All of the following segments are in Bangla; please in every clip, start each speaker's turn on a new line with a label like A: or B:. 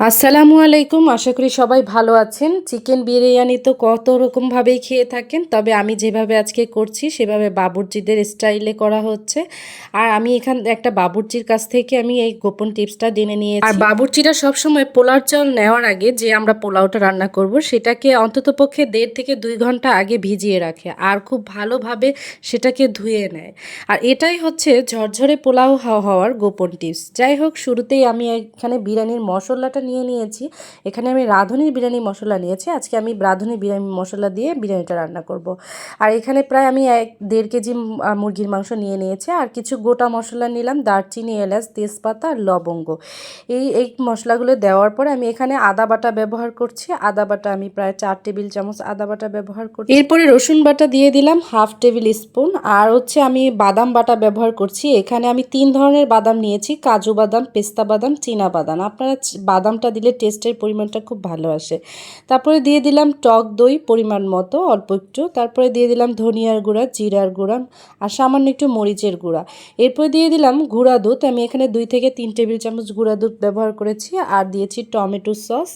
A: আসসালামু আলাইকুম। আশা করি সবাই ভালো আছেন। চিকেন বিরিয়ানি তো কত রকমভাবেই খেয়ে থাকেন, তবে আমি যেভাবে আজকে করছি, সেভাবে বাবুর্চিদের স্টাইলে করা হচ্ছে। আর আমি এখান, একটা বাবুর্চির কাছ থেকে আমি এই গোপন টিপসটা জেনে নিয়েছি। আর বাবুর্চিরা সবসময় পোলাও চাল নেওয়ার আগে যে আমরা পোলাওটা রান্না করব, সেটাকে অন্ততপক্ষে দেড় থেকে দুই ঘণ্টা আগে ভিজিয়ে রাখে, আর খুব ভালোভাবে সেটাকে ধুয়ে নেয়। আর এটাই হচ্ছে ঝরঝরে পোলাও হওয়া- হওয়ার গোপন টিপস। যাই হোক, শুরুতেই আমি এখানে বিরিয়ানির মশলাটা নিয়ে নিয়েছি। এখানে আমি রাঁধুনির বিরিয়ানি মশলা নিয়েছি। আজকে আমি রাঁধুনি বিরিয়ানি মশলা দিয়ে বিরিয়ানিটা রান্না করব। আর এখানে প্রায় আমি এক দেড় কেজি মুরগির মাংস নিয়ে নিয়েছি। আর কিছু গোটা মশলা নিলাম, দারচিনি, এলাচ, তেজপাতা আর লবঙ্গ। এই এই মশলাগুলো দেওয়ার পরে আমি এখানে আদা বাটা ব্যবহার করছি। আদা বাটা আমি প্রায় চার টেবিল চামচ আদা বাটা ব্যবহার করছি। এরপরে রসুন বাটা দিয়ে দিলাম হাফ টেবিল স্পুন। আর হচ্ছে আমি বাদাম বাটা ব্যবহার করছি। এখানে আমি তিন ধরনের বাদাম নিয়েছি। কাজু বাদাম, পেস্তা বাদাম, চীনা বাদাম। আপনারা চ- বাদামটা দিলে টেস্টের পরিমাণটা খুব ভালো আসে। তারপরে দিয়ে দিলাম টক দই পরিমাণ মতো, অল্প একটু। তারপরে দিয়ে দিলাম ধনিয়ার গুঁড়া, জিরার গুঁড়া আর সামান্য একটু মরিচের গুঁড়া। এরপর দিয়ে দিলাম গুঁড়া দুধ। আমি এখানে দুই থেকে তিন টেবিল চামচ গুঁড়া দুধ ব্যবহার করেছি আর দিয়েছি টমেটো সস।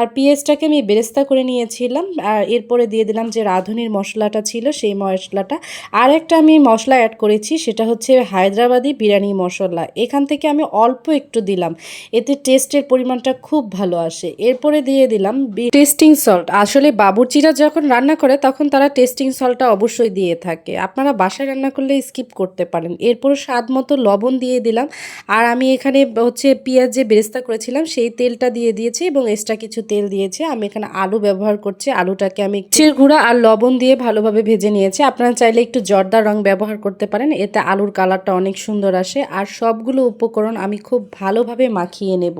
A: আর পেঁয়াজটাকে আমি বেরেস্তা করে নিয়েছিলাম। আর এরপরে দিয়ে দিলাম যে রাঁধুনির মশলাটা ছিল সেই মশলাটা। আর একটা আমি মশলা অ্যাড করেছি, সেটা হচ্ছে হায়দ্রাবাদি বিরিয়ানি মশলা। এখান থেকে আমি অল্প একটু দিলাম। এতে টেস্টের পরিমাণটা খুব ভালো আসে। এরপরে দিয়ে দিলাম টেস্টিং সল্ট। আসলে বাবুর্চিরা যখন রান্না করে, তখন তারা টেস্টিং সল্টটা অবশ্যই দিয়ে থাকে। আপনারা বাসায় রান্না করলে স্কিপ করতে পারেন। এরপর স্বাদ মতো লবণ দিয়ে দিলাম। আর আমি এখানে হচ্ছে পেঁয়াজ যে বেরেস্তা করেছিলাম, সেই তেলটা দিয়ে দিয়েছি এবং এক্সট্রা কিছু তেল দিয়েছি। আমি এখানে আলু ব্যবহার করছি। আলুটাকে আমি চির গুঁড়া আর লবণ দিয়ে ভালোভাবে ভেজে নিয়েছি। আপনারা চাইলে একটু জর্দা রং ব্যবহার করতে পারেন। এতে আলুর কালারটা অনেক সুন্দর আসে। আর সবগুলো উপকরণ আমি খুব ভালোভাবে মাখিয়ে নেব।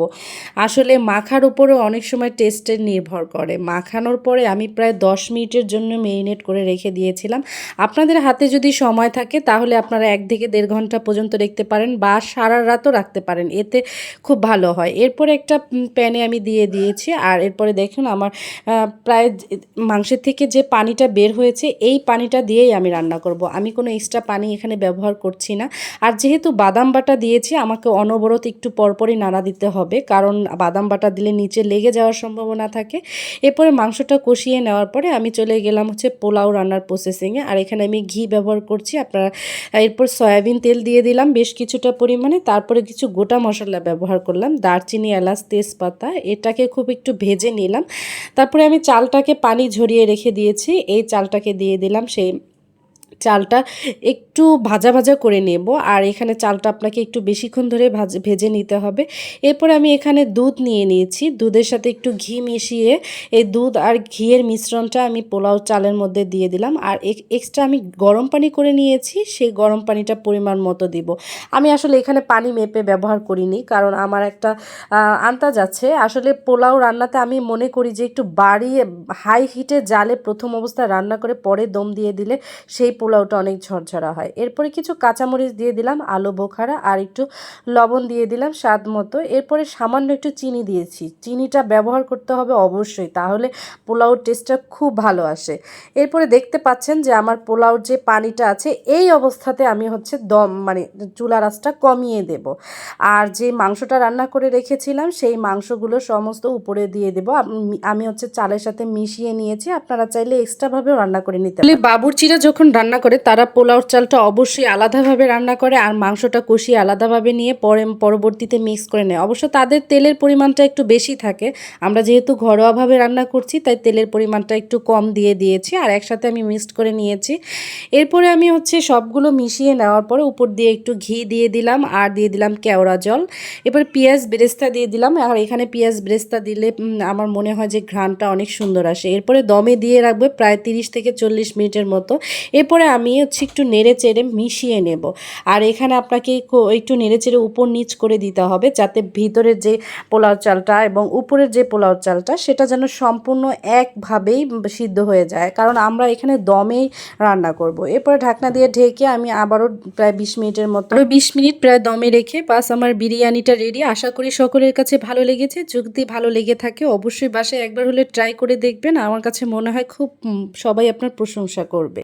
A: আসলে মাখার উপরেও অনেক সময় টেস্টের নির্ভর করে। মাখানোর পরে আমি প্রায় দশ মিনিটের জন্য মেরিনেট করে রেখে দিয়েছিলাম। আপনাদের হাতে যদি সময় থাকে, তাহলে আপনারা এক থেকে দেড় ঘণ্টা পর্যন্ত রাখতে পারেন বা সারা রাতও রাখতে পারেন। এতে খুব ভালো হয়। এরপরে একটা প্যানে আমি দিয়ে দিয়েছি। আর এরপরে দেখুন আমার প্রায় মাংসের থেকে যে পানিটা বের হয়েছে, এই পানিটা দিয়েই আমি রান্না করব। আমি কোনো এক্সট্রা পানি এখানে ব্যবহার করছি না। আর যেহেতু বাদাম বাটা দিয়েছি, আমাকে অনবরত একটু পরপরই নাড়া দিতে হবে। কারণ বাদাম বাটা দিলে নিচে লেগে যাওয়ার সম্ভাবনা থাকে। এরপরে মাংসটা কষিয়ে নেওয়ার পরে আমি চলে গেলাম হচ্ছে পোলাও রান্নার প্রসেসিংয়ে আর এখানে আমি ঘি ব্যবহার করছি। আপনারা, এরপর সয়াবিন তেল দিয়ে দিলাম বেশ কিছুটা পরিমাণে। তারপরে কিছু গোটা মশলা ব্যবহার করলাম। দারচিনি, এলাচ, তেজপাতা, এটাকে খুব একটু ভেজে নিলাম। তারপরে আমি চালটাকে পানি ঝরিয়ে রেখে দিয়েছি। এই চালটাকে দিয়ে দিলাম সেই চালটা একটু ভাজা ভাজা করে নেব। আর এখানে চালটা আপনাকে একটু বেশিক্ষণ ধরে ভাজ নিতে হবে। এরপরে আমি এখানে দুধ নিয়ে নিয়েছি। দুধের সাথে একটু ঘি মিশিয়ে এই দুধ আর ঘিয়ের মিশ্রণটা আমি পোলাও চালের মধ্যে দিয়ে দিলাম। আর এক্সট্রা আমি গরম পানি করে নিয়েছি। সেই গরম পানিটা পরিমাণ মতো দিব। আমি আসলে এখানে পানি মেপে ব্যবহার করিনি। কারণ আমার একটা আহ, আন্দাজ আছে। আসলে পোলাও রান্নাতে আমি মনে করি যে একটু বাড়িয়ে হাই হিটে জালে প্রথম অবস্থায় রান্না করে পরে দম দিয়ে দিলে সেই পোলাওটা অনেক ঝরঝরা হয়। এরপরে কিছু কাঁচামরিচ দিয়ে দিলাম, আলু, বোখারা, আর একটু লবণ দিয়ে দিলাম স্বাদ মতো। এরপরে সামান্য একটু চিনি দিয়েছি। চিনিটা ব্যবহার করতে হবে অবশ্যই, তাহলে পোলাওর টেস্টটা খুব ভালো আসে। এরপরে দেখতে পাচ্ছেন যে আমার পোলাওর যে পানিটা আছে, এই অবস্থাতে আমি হচ্ছে দম মানে চুলা রাসটা কমিয়ে দেব। আর যে মাংসটা রান্না করে রেখেছিলাম, সেই মাংসগুলো সমস্ত উপরে দিয়ে দেব। আমি- হচ্ছে চালের সাথে মিশিয়ে নিয়েছি, আপনারা চাইলে এক্সট্রাভাবেও রান্না করে নিতে বাবুর্চিরা যখন রান্না করে তারা পোলাওর চালটা অবশ্যই আলাদাভাবে রান্না করে আর মাংসটা কষিয়ে আলাদাভাবে নিয়ে পরে, পরবর্তীতে মিক্স করে নেয়। অবশ্য তাদের তেলের পরিমাণটা একটু বেশি থাকে। আমরা যেহেতু ঘরোয়াভাবে রান্না করছি, তাই তেলের পরিমাণটা একটু কম দিয়ে দিয়েছি আর একসাথে আমি মিক্সড করে নিয়েছি। এরপরে আমি হচ্ছে সবগুলো মিশিয়ে নেওয়ার পরে উপর দিয়ে একটু ঘি দিয়ে দিলাম আর দিয়ে দিলাম কেওড়া জল। এবার পেঁয়াজ বেরেস্তা দিয়ে দিলাম আর এখানে পেঁয়াজ বেরেস্তা দিলে আমার মনে হয় যে ঘ্রাণটা অনেক সুন্দর আসে। এরপরে দমে দিয়ে রাখবে প্রায় তিরিশ থেকে চল্লিশ মিনিটের মতো। এরপরে আমি হচ্ছে একটু নেড়ে চেড়ে মিশিয়ে নেব। আর এখানে আপনাকে একটু নেড়ে চেড়ে উপর নিচ করে দিতে হবে যাতে ভিতরের যে পোলাও চালটা এবং উপরের যে পোলাও চালটা সেটা যেন সম্পূর্ণ একভাবেই সিদ্ধ হয়ে যায়। কারণ আমরা এখানে দমেই রান্না করব। এরপরে ঢাকনা দিয়ে ঢেকে আমি আবারও প্রায় বিশ মিনিটের মতো বিশ মিনিট প্রায় দমে রেখে বাস আমার বিরিয়ানিটা রেডি আশা করি সকলের কাছে ভালো লেগেছে। যদি ভালো লেগে থাকে অবশ্যই বাসায় একবার হলে ট্রাই করে দেখবেন। আমার কাছে মনে হয় খুব সবাই আপনার প্রশংসা করবে।